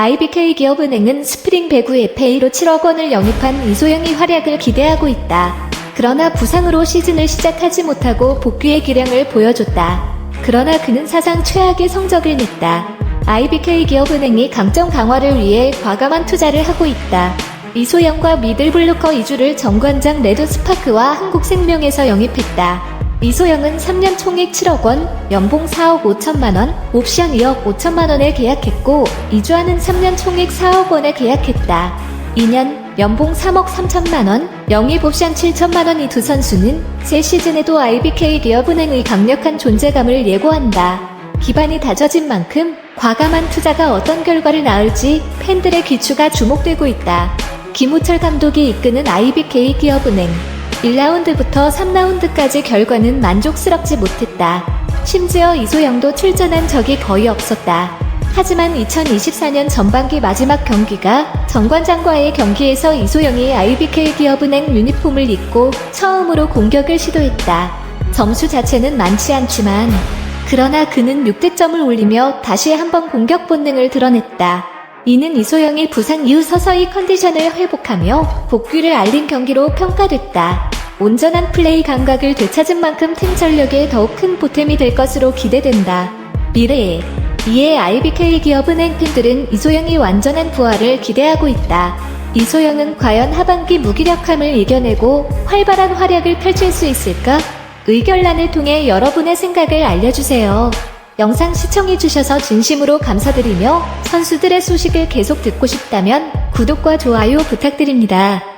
IBK 기업은행은 스프링 배구 FA로 7억 원을 영입한 이소영의 활약을 기대하고 있다. 그러나 부상으로 시즌을 시작하지 못하고 복귀의 기량을 보여줬다. 그러나 그는 사상 최악의 성적을 냈다. IBK 기업은행이 강점 강화를 위해 과감한 투자를 하고 있다. 이소영과 미들블루커 이주를 정관장 레드스파크와 한국생명에서 영입했다. 이소영은 3년 총액 7억 원, 연봉 4억 5천만 원, 옵션 2억 5천만 원에 계약했고, 이주환은 3년 총액 4억 원에 계약했다. 2년 연봉 3억 3천만 원, 영입 옵션 7천만 원 이 두 선수는 새 시즌에도 IBK 기업은행의 강력한 존재감을 예고한다. 기반이 다져진 만큼 과감한 투자가 어떤 결과를 낳을지 팬들의 귀추가 주목되고 있다. 김우철 감독이 이끄는 IBK 기업은행 1라운드부터 3라운드까지 결과는 만족스럽지 못했다. 심지어 이소영도 출전한 적이 거의 없었다. 하지만 2024년 전반기 마지막 경기가 정관장과의 경기에서 이소영이 IBK 기업은행 유니폼을 입고 처음으로 공격을 시도했다. 점수 자체는 많지 않지만 그러나 그는 6득점을 올리며 다시 한번 공격 본능을 드러냈다. 이는 이소영이 부상 이후 서서히 컨디션을 회복하며 복귀를 알린 경기로 평가됐다. 온전한 플레이 감각을 되찾은 만큼 팀 전력에 더욱 큰 보탬이 될 것으로 기대된다. 미래에 이에 IBK 기업은행 팬들은 이소영이 완전한 부활을 기대하고 있다. 이소영은 과연 하반기 무기력함을 이겨내고 활발한 활약을 펼칠 수 있을까? 의견란을 통해 여러분의 생각을 알려주세요. 영상 시청해주셔서 진심으로 감사드리며 선수들의 소식을 계속 듣고 싶다면 구독과 좋아요 부탁드립니다.